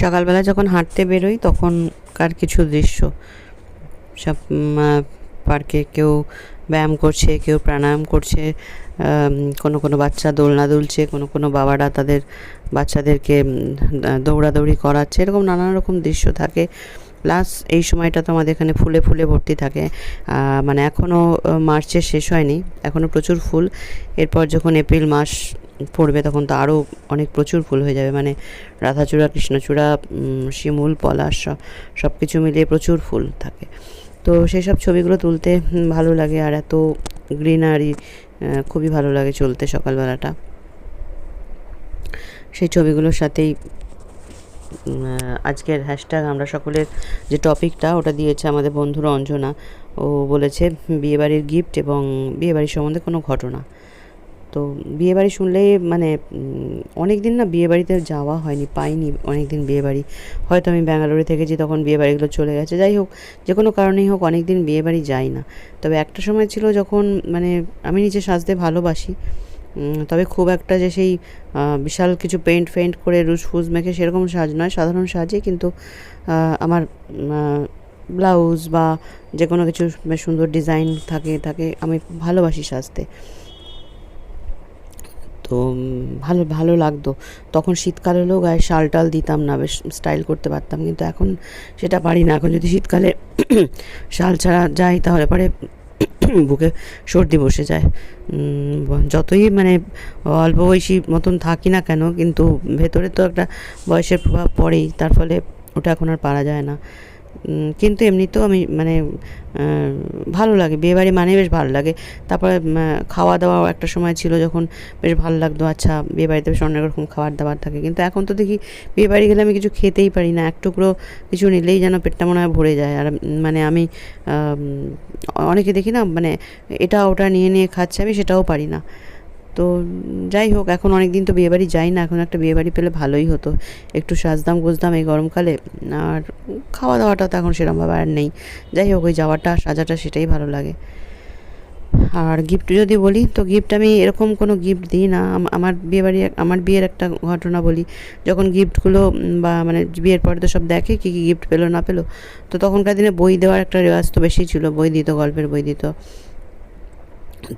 সকালবেলা যখন হাঁটতে বেরোই, তখনকার কিছু দৃশ্য। সব পার্কে কেউ ব্যায়াম করছে, কেউ প্রাণায়াম করছে কোনো কোনো বাচ্চা দোলনা দুলছে, কোনো কোনো বাবারা তাদের বাচ্চাদেরকে দৌড়াদৌড়ি করাচ্ছে, এরকম নানান রকম দৃশ্য থাকে। প্লাস এই সময়টা তো আমাদের এখানে ফুলে ফুলে ভর্তি থাকে। মানে এখনও মার্চের শেষ হয়নি এখনও প্রচুর ফুল। এরপর যখন এপ্রিল মাস পড়বে তখন তো আরও অনেক প্রচুর ফুল হয়ে যাবে। মানে রাধাচূড়া, কৃষ্ণচূড়া শিমুল, পলাশ সব কিছু মিলিয়ে প্রচুর ফুল থাকে। তো সেই সব ছবিগুলো তুলতে ভালো লাগে আর এত গ্রিনারি খুবই ভালো লাগে চলতে সকালবেলাটা। সেই ছবিগুলোর সাথেই আজকের হ্যাশট্যাগ আমরা সকলের যে টপিকটা, ওটা দিয়েছে আমাদের বন্ধুরা অঞ্জনা। ও বলেছে, বিয়েবাড়ির গিফট এবং বিয়েবাড়ির সম্বন্ধে কোনো ঘটনা। তো বিয়েবাড়ি শুনলে মানে অনেক দিন না বিয়েবাড়িতে যাওয়া হয়নি, পাইনি অনেক দিন বিয়েবাড়ি। হয়তো আমি ব্যাঙ্গালোরে থেকেছি, তখন বিয়েবাড়িগুলো চলে গেছে। যাই হোক, যে কোনো কারণেই হোক অনেক দিন বিয়েবাড়ি যাই না। তবে একটা সময় ছিল যখন মানে আমি নিজে সাজতে ভালোবাসি। তবে খুব একটা যে সেই বিশাল কিছু পেন্ট ফেন্ট করে রুজ ফুজ মেখে সেরকম সাজ নয়, সাধারণ সাজে কিন্তু আমার ব্লাউজ বা যে কোনো কিছু সুন্দর ডিজাইন থাকে থাকে, আমি ভালোবাসি সাজতে। তো ভালো ভালো লাগতো। তখন শীতকাল হলেও গায়ে শাল টাল দিতাম না, বেশ স্টাইল করতে পারতাম। কিন্তু এখন সেটা পারি না। এখন যদি শীতকালে শাল ছাড়া যাই, তাহলে পরে বুকে সর্দি বসে যায়। যতই মানে অল্প বয়সী মতন থাকি না কেন, কিন্তু ভেতরে তো একটা বয়সের প্রভাব পড়েই, তার ফলে ওটা এখন আর পারা যায় না। কিন্তু এমনিতেও আমি মানে ভালো লাগে। বিয়েবাড়ি মানে বেশ ভালো লাগে। তারপরে খাওয়া দাওয়াও একটা সময় ছিল যখন বেশ ভালো লাগতো। আচ্ছা বিয়েবাড়িতে বেশ অনেক রকম খাবার দাবার থাকে। কিন্তু এখন তো দেখি বিয়েবাড়ি গেলে আমি কিছু খেতেই পারি না। এক টুকরো কিছু নিলেই যেন পেটটা মনে হয় ভরে যায়। আর মানে আমি অনেকে দেখি না মানে এটা ওটা নিয়ে নিয়ে খাচ্ছে, আমি সেটাও পারি না। তো যাই হোক, এখন অনেক দিন তো বিয়েবাড়ি যাই না, এখন একটা বিয়েবাড়ি পেলে ভালোই হতো। একটু সাজদাম গুজদাম এই গরমকালে, আর খাওয়া দাওয়াটা তো এখন সেরকমভাবে আর নেই। যাই হোক, ওই যাওয়াটা, সাজাটা সেটাই ভালো লাগে। আর গিফট যদি বলি, তো গিফট আমি এরকম কোনো গিফট দিই না। আমার বিয়ে বাড়ি আমার বিয়ের একটা ঘটনা বলি। যখন গিফটগুলো বা মানে বিয়ের পরে তো সব দেখে কী কী গিফট পেল, না পেল, তো তখনকার দিনে বই দেওয়ার একটা রেওয়াজ তো বেশি ছিল, বই দিত, গল্পের বই দিত।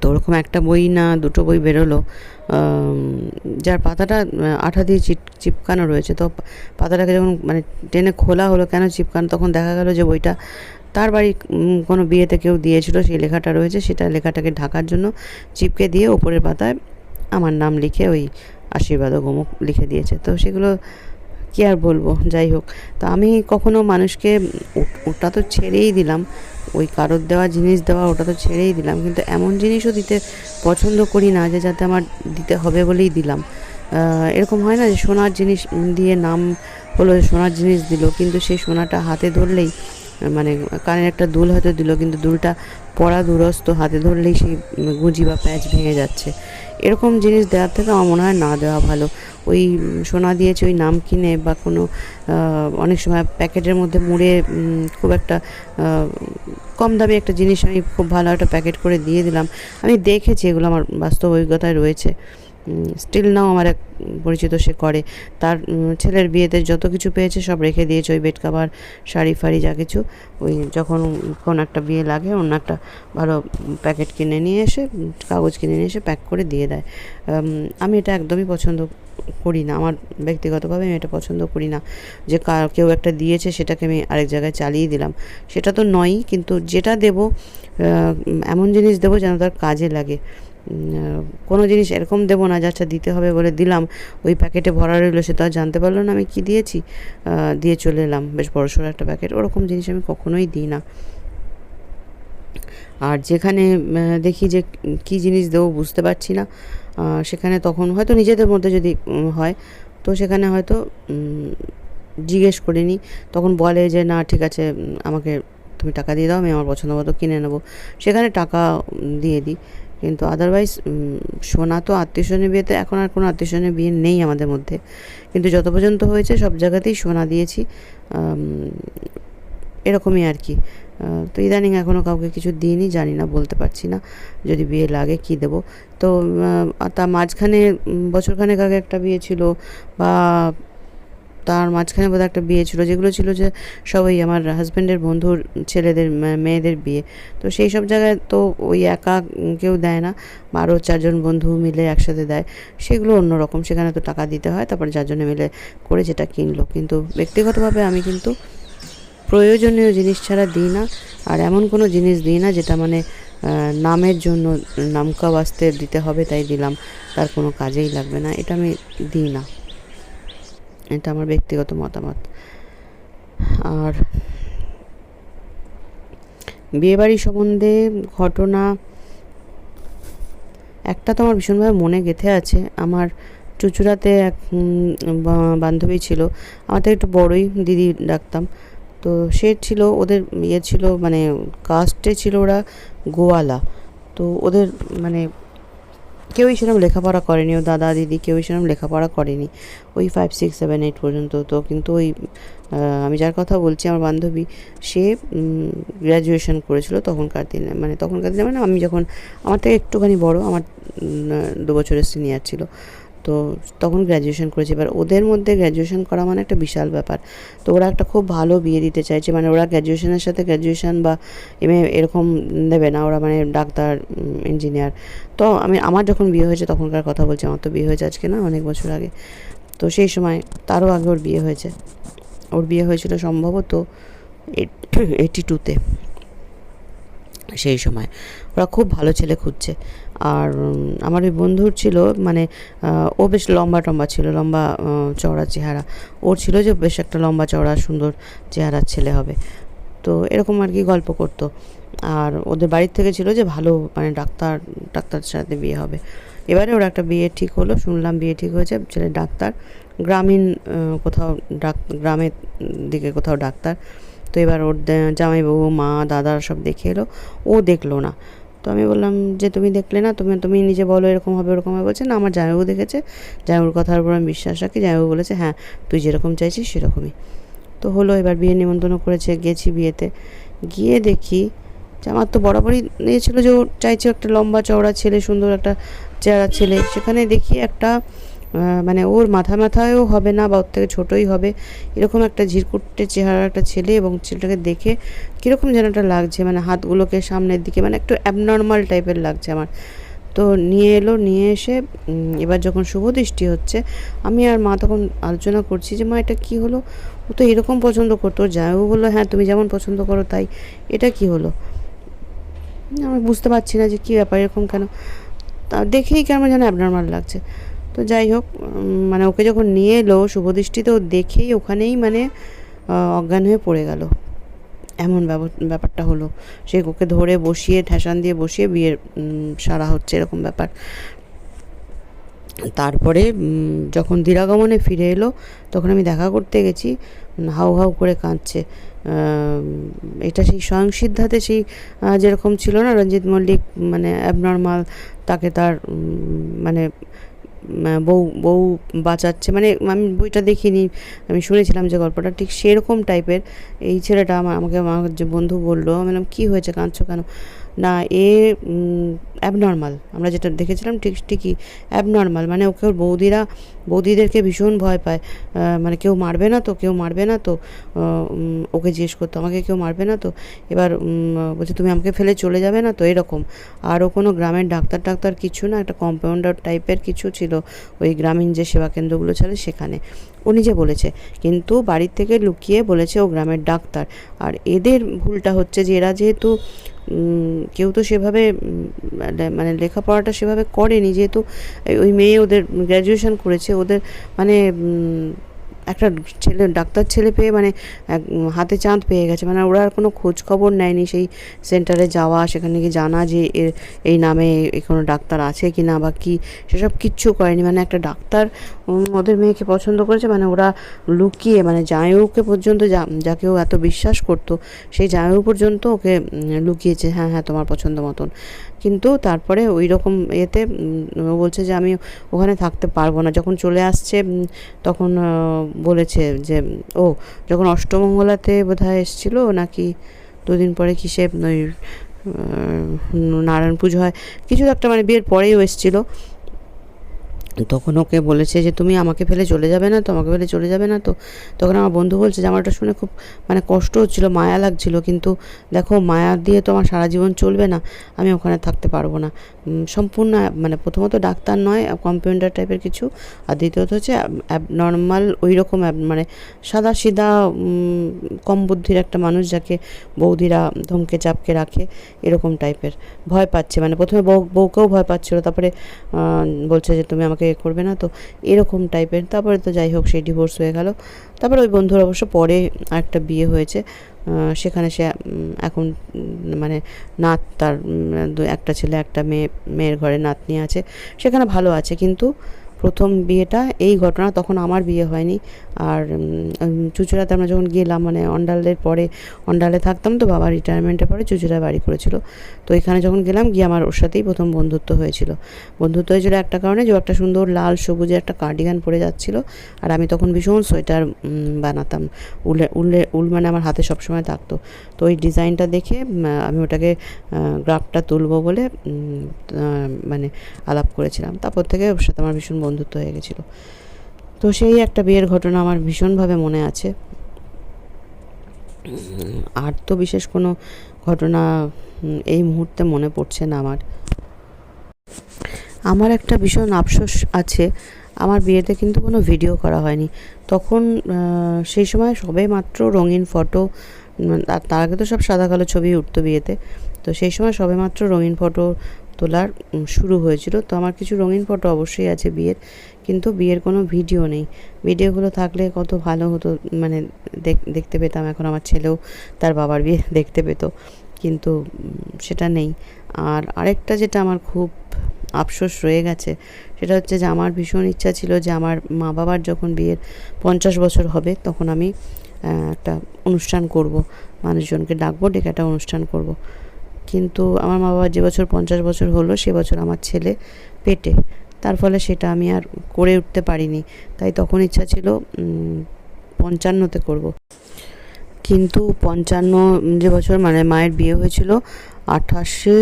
তো ওরকম একটা বই না, দুটো বই বেরোলো। যার পাতাটা আঠা দিয়ে চিট চিপকানো রয়েছে। তো পাতাটাকে যখন মানে টেনে খোলা হলো কেন চিপকানো, তখন দেখা গেল যে বইটা তার বাড়ি কোনো বিয়েতে কেউ দিয়েছিল, সেই লেখাটা রয়েছে। সেটা লেখাটাকে ঢাকার জন্য চিপকে দিয়ে ওপরের পাতায় আমার নাম লিখে ওই আশীর্বাদ ও লিখে দিয়েছে। তো সেগুলো কি আর বলব? যাই হোক। তো আমি কখনো মানুষকে ওটা তো ছেড়েই দিলাম। ওই কারোর দেওয়া জিনিস দেওয়া ওটা তো ছেড়েই দিলাম। কিন্তু এমন জিনিসও দিতে পছন্দ করি না যে যাতে আমার দিতে হবে বলেই দিলাম। এরকম হয় না যে সোনার জিনিস দিয়ে নাম হলো সোনার জিনিস দিল, কিন্তু সেই সোনাটা হাতে ধরলেই মানে কানের একটা দুল হয়তো দিল, কিন্তু দুলটা পড়া দুরস্ত, হাতে ধরলেই সেই গুঁজি বা প্যাঁচ ভেঙে যাচ্ছে। এরকম জিনিস দেওয়ার থেকে আমার মনে হয় না দেওয়া ভালো। ওই সোনা দিয়েছে ওই নাম কিনে বা কোনো অনেক সময় প্যাকেটের মধ্যে মুড়ে খুব একটা কম দামি একটা জিনিস আমি খুব ভালো একটা প্যাকেট করে দিয়ে দিলাম। আমি দেখেছি এগুলো আমার বাস্তব অভিজ্ঞতায় রয়েছে। স্টিল নাও আমার এক পরিচিত সে করে। তার ছেলের বিয়েতে যত কিছু পেয়েছে সব রেখে দিয়েছে, ওই বেড কাভার শাড়ি ফাড়ি যা কিছু। ওই যখন কোনো একটা বিয়ে লাগে, অন্য একটা ভালো প্যাকেট কিনে নিয়ে এসে, কাগজ কিনে নিয়ে এসে প্যাক করে দিয়ে দেয়। আমি এটা একদমই পছন্দ করি না। আমার ব্যক্তিগতভাবে আমি এটা পছন্দ করি না। যে কেউ একটা দিয়েছে, সেটাকে আমি আরেক জায়গায় চালিয়ে দিলাম। সেটা তো নয়ই, কিন্তু যেটা দেবো এমন জিনিস দেবো যেন তার কাজে লাগে। কোনো জিনিস এরকম দেবো না যে আচ্ছা দিতে হবে বলে দিলাম, ওই প্যাকেটে ভরা রইল, সে তো আর জানতে পারল না আমি কি দিয়েছি দিয়ে চলে এলাম। বেশ বড়সড় একটা প্যাকেট, ওরকম জিনিস আমি কখনোই দিই না। আর যেখানে দেখি যে কি জিনিস দেবো বুঝতে পারছি না সেখানে তখন হয়তো নিজেদের মধ্যে যদি হয়, তো সেখানে হয়তো জিজ্ঞেস করে নিই তখন বলে যে, না, ঠিক আছে আমাকে তুমি টাকা দিয়ে দাও, আমি আমার পছন্দ মতো কিনে নেব। সেখানে টাকা দিয়ে দিই। কিন্তু আদারওয়াইজ সোনা তো আত্মীয় স্বজনের বিয়েতে এখন আর কোনো আত্মীয় স্বজনের বিয়ে নেই আমাদের মধ্যে। কিন্তু যত পর্যন্ত হয়েছে, সব জায়গাতেই সোনা দিয়েছি এরকমই আর কি। তো ইদানিং এখনও কাউকে কিছু দিইনি, জানি না, বলতে পারছি না, যদি বিয়ে লাগে কি দেব। তো তা মাঝখানে বছরখানেক আগে একটা বিয়ে ছিল, বা তার মাঝখানে বোধহয় একটা বিয়ে ছিল, যেগুলো ছিল যে সবাই আমার হাজব্যান্ডের বন্ধুর ছেলেদের মেয়েদের বিয়ে। তো সেই সব জায়গায় তো ওই একা কেউ দেয় না আরও চারজন বন্ধু মিলে একসাথে দেয়। সেগুলো অন্যরকম, সেখানে তো টাকা দিতে হয়, তারপরে চারজনে মিলে করে যেটা কিনলো। কিন্তু ব্যক্তিগতভাবে আমি কিন্তু প্রয়োজনীয় জিনিস ছাড়া দিই না, আর এমন কোনো জিনিস দিই না যেটা মানে নামের জন্য নামকা বাস্তে দিতে হবে, তাই দিলাম। তার কোনো কাজেই লাগবে না, এটা আমি দিই না। এটা আমার ব্যক্তিগত মতামত। আর বিয়েবাড়ি সম্বন্ধে ঘটনা একটা তো আমার ভীষণভাবে মনে গেঁথে আছে। আমার চুচুড়াতে এক বান্ধবী ছিল। আমার তো একটু বড়ই, দিদি ডাকতাম। তো সে ছিল, ওদের ইয়ে ছিল মানে কাস্টে ছিল ওরা গোয়ালা। তো ওদের মানে কেউই সেরকম লেখাপড়া করেনি, ও দাদা দিদি কেউই সেরকম লেখাপড়া করেনি। ওই ফাইভ সিক্স সেভেন এইট পর্যন্ত তো, কিন্তু ওই আমি যার কথা বলছি আমার বান্ধবী, সে গ্র্যাজুয়েশন করেছিল তখনকার দিনে। মানে তখনকার দিনে মানে আমি যখন, আমার থেকে একটুখানি বড়, আমার দু বছরের সিনিয়র ছিল। তো তখন গ্র্যাজুয়েশন করেছে। এবার ওদের মধ্যে গ্র্যাজুয়েশন করা মানে একটা বিশাল ব্যাপার। তো ওরা একটা খুব ভালো বিয়ে দিতে চাইছে। মানে ওরা গ্র্যাজুয়েশনের সাথে গ্র্যাজুয়েশন বা এম এরকম দেবে না। ওরা মানে ডাক্তার ইঞ্জিনিয়ার তো আমি, আমার যখন বিয়ে হয়েছে তখনকার কথা বলছি। আমার তো বিয়ে হয়েছে আজকে না, অনেক বছর আগে। তো সেই সময় তারও আগে ওর বিয়ে হয়েছে। ওর বিয়ে হয়েছিল সম্ভবত এইটি টুতে সেই সময়। ওরা খুব ভালো ছেলে খুঁজছে। আর আমার ওই বন্ধুর ছিল মানে ও বেশ লম্বা টম্বা ছিল, লম্বা চওড়া চেহারা। ওর ছিল যে বেশ একটা লম্বা, চওড়া, সুন্দর চেহারার ছেলে হবে। তো এরকম আর কি গল্প করতো। আর ওদের বাড়ির থেকে ছিল যে ভালো মানে ডাক্তার ডাক্তার সাথে বিয়ে হবে। এবারে ওর একটা বিয়ে ঠিক হলো, শুনলাম বিয়ে ঠিক হয়েছে ছেলে ডাক্তার। গ্রামীণ কোথাও ডাক, গ্রামের দিকে কোথাও ডাক্তার। তো এবার ওর জামাইবাবু, মা, দাদা সব দেখে এলো। ও দেখল না। আমি বললাম যে, তুমি দেখলে না, তুমি তুমি নিজে বলো এরকম হবে ওরকম হবে। বলছে, না, আমার জামাইবাবু দেখেছে। জামাইবাবুর কথার উপর আমি বিশ্বাস রাখি। জামাইবাবু বলেছে হ্যাঁ তুই যেরকম চাইছিস সেরকমই। তো হলো, এবার বিয়ে নিমন্ত্রণ করেছে, গেছি বিয়েতে। গিয়ে দেখি আমার তো বরাবরই নিয়েছিল ছিল যে, ও চাইছে একটা লম্বা চওড়া ছেলে, সুন্দর একটা চেহারা ছেলে। সেখানে দেখি একটা মানে ওর মাথা মাথায়ও হবে না বা ওর থেকে ছোটোই হবে। এরকম একটা ঝিরকুটে চেহারা একটা ছেলে এবং ছেলেটাকে দেখে কীরকম যেন একটা লাগছে মানে হাতগুলোকে সামনের দিকে মানে একটু অ্যাবনর্মাল টাইপের লাগছে আমার। তো নিয়ে এলো, নিয়ে এসে এবার যখন শুভ দৃষ্টি হচ্ছে, আমি আর মা তখন আলোচনা করছি যে, মা, এটা কি হলো? ও তো এরকম পছন্দ করতো। জামাইবাবু বলল হ্যাঁ তুমি যেমন পছন্দ করো তাই। এটা কি হলো? আমি বুঝতে পারছি না যে কী ব্যাপার, এরকম কেন? তা দেখেই কেমন যেন অ্যাবনর্মাল লাগছে। তো যাই হোক মানে ওকে যখন নিয়ে এলো, শুভদৃষ্টি তো দেখেই ওখানেই মানে অজ্ঞান হয়ে পড়ে গেল। এমন ব্যাপার- ব্যাপারটা হলো। সে ওকে ধরে বসিয়ে, ঠেসান দিয়ে বসিয়ে বিয়ের সারা হচ্ছে এরকম ব্যাপার। তারপরে যখন দিরাগমনে ফিরে এলো, তখন আমি দেখা করতে গেছি হাউ হাউ করে কাঁদছে। এটা সেই স্বয়ং সিদ্ধাতে সেই যেরকম ছিল না রঞ্জিত মল্লিক মানে অ্যাবনর্মাল তাকে তার মানে বউ বউ বাঁচাচ্ছে। মানে আমি বইটা দেখিনি, আমি শুনেছিলাম যে গল্পটা, ঠিক সেরকম টাইপের। এই ছেলেটা আমার, আমাকে আমার যে বন্ধু বলল, আমি বললাম, কী হয়েছে? কাঁদছো কেন? না, এ অ্যাবনর্মাল আমরা যেটা দেখেছিলাম ঠিক, ঠিকই অ্যাবনর্মাল মানে ওকে ওর বৌদিরা, বৌদিদেরকে ভীষণ ভয় পায়। মানে কেউ মারবে না তো, কেউ মারবে না তো ওকে জিজ্ঞেস করতো, আমাকে কেউ মারবে না তো? এবার বলছে, তুমি আমাকে ফেলে চলে যাবে না? তো এরকম। আর ও কোনো গ্রামের ডাক্তার, টাক্তার কিছু না, একটা কম্পাউন্ডার টাইপের কিছু ছিল ওই গ্রামীণ যে সেবা কেন্দ্রগুলো ছিল সেখানে। ও নিজে বলেছে, কিন্তু বাড়ির থেকে লুকিয়ে বলেছে ও গ্রামের ডাক্তার। আর এদের ভুলটা হচ্ছে যে এরা যেহেতু কেউ তো সেভাবে মানে- লেখাপড়াটা সেভাবে করেনি, যেহেতু ওই মেয়ে ওদের গ্র্যাজুয়েশন করেছে, ওদের মানে একটা ছেলে, ডাক্তার ছেলে পেয়ে মানে হাতে চাঁদ পেয়ে গেছে। মানে ওরা আর কোনো খোঁজ খবর নেয়নি সেই সেন্টারে যাওয়া, সেখানে গিয়ে জানা যে এর এই নামে কোনো ডাক্তার আছে কি না বা কি, সেসব কিচ্ছু করেনি। মানে একটা ডাক্তার ওদের মেয়েকে পছন্দ করেছে মানে ওরা লুকিয়ে মানে জামাইবাবুকে পর্যন্ত যা- যাকে ও এত বিশ্বাস করতো, সেই জামাইবাবু পর্যন্ত ওকে লুকিয়েছে হ্যাঁ হ্যাঁ তোমার পছন্দ মতন। কিন্তু তারপরে ওই রকম এতে বলছে যে আমি ওখানে থাকতে পারব না। যখন চলে আসছে তখন বলেছে যে, ও, যখন অষ্টমঙ্গলাতে বোধহয় এসেছিল নাকি দুদিন পরে কিসে ওই নারায়ণ পুজো হয়, কিছু একটা মানে বিয়ের পরেই এসেছিল। তখন ওকে বলেছে যে, তুমি আমাকে ফেলে চলে যাবে না তো আমাকে ফেলে চলে যাবে না তো? তখন আমার বন্ধু বলছে যে, আমার শুনে খুব মানে কষ্ট হচ্ছিল, মায়া লাগছিল, কিন্তু দেখো, মায়া দিয়ে তো আমার সারা জীবন চলবে না, আমি ওখানে থাকতে পারব না। সম্পূর্ণ মানে প্রথমত ডাক্তার নয়, কম্পিউটার টাইপের কিছু, আর দ্বিতীয়ত হচ্ছে নর্মাল ওই রকম মানে সাদা সিধা কম বুদ্ধির একটা মানুষ যাকে বৌদিরা ধমকে চাপকে রাখে, এরকম টাইপের, ভয় পাচ্ছে মানে প্রথমে বউ, বউকেও ভয় পাচ্ছিল, তারপরে বলছে যে, তুমি আমাকে এ করবে না, তো এরকম টাইপের তারপরে তো যাই হোক, সে ডিভোর্স হয়ে গেল। তারপরে ওই বন্ধুর অবশ্য পরে একটা বিয়ে হয়েছে। সেখানে সে এখন মানে নাত, তার একটা ছেলে, একটা মেয়ে, মেয়ের ঘরে নাতনি আছে। সেখানে ভালো আছে, কিন্তু প্রথম বিয়েটা, এই ঘটনা তখন আমার বিয়ে হয়নি। আর চুচুড়াতে আমরা যখন গেলাম মানে অন্ডালের পরে, অন্ডালে থাকতাম তো, বাবা রিটায়ারমেন্টের পরে চুচুড়ায় বাড়ি করেছিল। তো এখানে যখন গেলাম, গিয়ে আমার ওর সাথেই প্রথম বন্ধুত্ব হয়েছিল। বন্ধুত্ব হয়েছিল একটা কারণে যে একটা সুন্দর লাল সবুজে একটা কার্ডিগান পরে যাচ্ছিল। আর আমি তখন ভীষণ সোয়েটার বানাতাম। উলে উলে, উল মানে আমার হাতে সবসময় থাকতো। তো ওই ডিজাইনটা দেখে আমি ওটাকে গ্রাফটা তুলবো বলে মানে আলাপ করেছিলাম। তারপর থেকে ওর সাথে আমার ভীষণ বন্ধুত্ব হয়ে গেছিল। তো সেই একটা বিয়ের ঘটনা আমার ভীষণভাবে মনে আছে। আর তো বিশেষ কোনো ঘটনা এই মুহূর্তে মনে পড়ছে না আমার। আমার একটা ভীষণ আফসোস আছে, আমার বিয়েতে কিন্তু কোনো ভিডিও করা হয়নি। তখন সেই সময় সবে মাত্র রঙিন ফটো তার আগে তো সব সাদা কালো ছবি উঠতো বিয়েতে। তো সেই সময় সবে মাত্র রঙিন ফটো তোলার শুরু হয়েছিল। তো আমার কিছু রঙিন ফটো অবশ্যই আছে বিয়ের, কিন্তু বিয়ের কোনো ভিডিও নেই। ভিডিওগুলো থাকলে কত ভালো হতো মানে দেখ- দেখতে পেতাম। এখন আমার ছেলেও তার বাবার বিয়ে দেখতে পেতো। কিন্তু সেটা নেই। আর আরেকটা যেটা আমার খুব আফসোস রয়ে গেছে, সেটা হচ্ছে যে আমার ভীষণ ইচ্ছা ছিল যে আমার মা বাবার যখন বিয়ের পঞ্চাশ বছর হবে, তখন আমি একটা অনুষ্ঠান করব। মানুষজনকে ডাকবো, ডেকে একটা অনুষ্ঠান করব। কিন্তু আমার মা বাবার যে বছর পঞ্চাশ বছর হলো, সে বছর আমার ছেলে পেটে। তার ফলে সেটা আমি আর করে উঠতে পারিনি। তাই তখন ইচ্ছা ছিল পঞ্চান্নতে করব। কিন্তু পঞ্চান্ন যে বছর মানে মায়ের বিয়ে হয়েছিল আঠাশে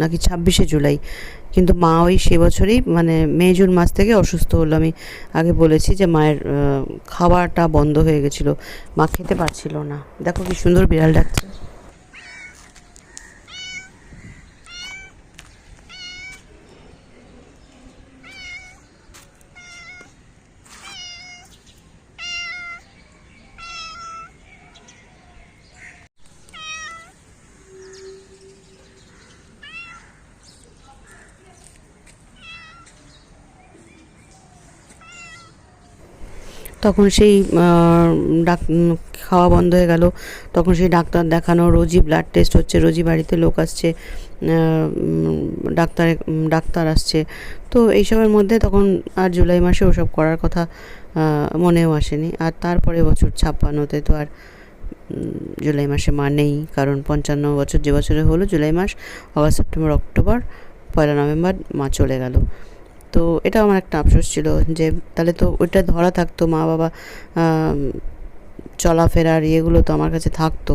নাকি ছাব্বিশে জুলাই। কিন্তু মা ওই সে বছরই মানে মে, জুন মাস থেকে অসুস্থ হলো। আমি আগে বলেছি যে মায়ের খাওয়াটা বন্ধ হয়ে গেছিল। মা খেতে পারছিল না। দেখো কি সুন্দর বিড়াল ডাকছে। তখন সেই ডাক, খাওয়া বন্ধ হয়ে গেল। তখন সেই ডাক্তার দেখানো রোজই ব্লাড টেস্ট হচ্ছে, রোজই বাড়িতে লোক আসছে ডাক্তার ডাক্তার আসছে। তো এইসবের মধ্যে তখন আর জুলাই মাসে ওসব করার কথা মনেও আসেনি। আর তারপরে বছর ছাপ্পান্নতে তো আর জুলাই মাসে মা নেই কারণ পঞ্চান্ন বছর যে বছরে হলো জুলাই মাস আগস্ট সেপ্টেম্বর, অক্টোবর, পয়লা নভেম্বর মা চলে গেল। তো এটা আমার একটা আফসোস ছিল যে তাহলে তো ওইটা ধরা থাকতো মা বাবা চলাফেরার ইয়েগুলো তো আমার কাছে থাকতো।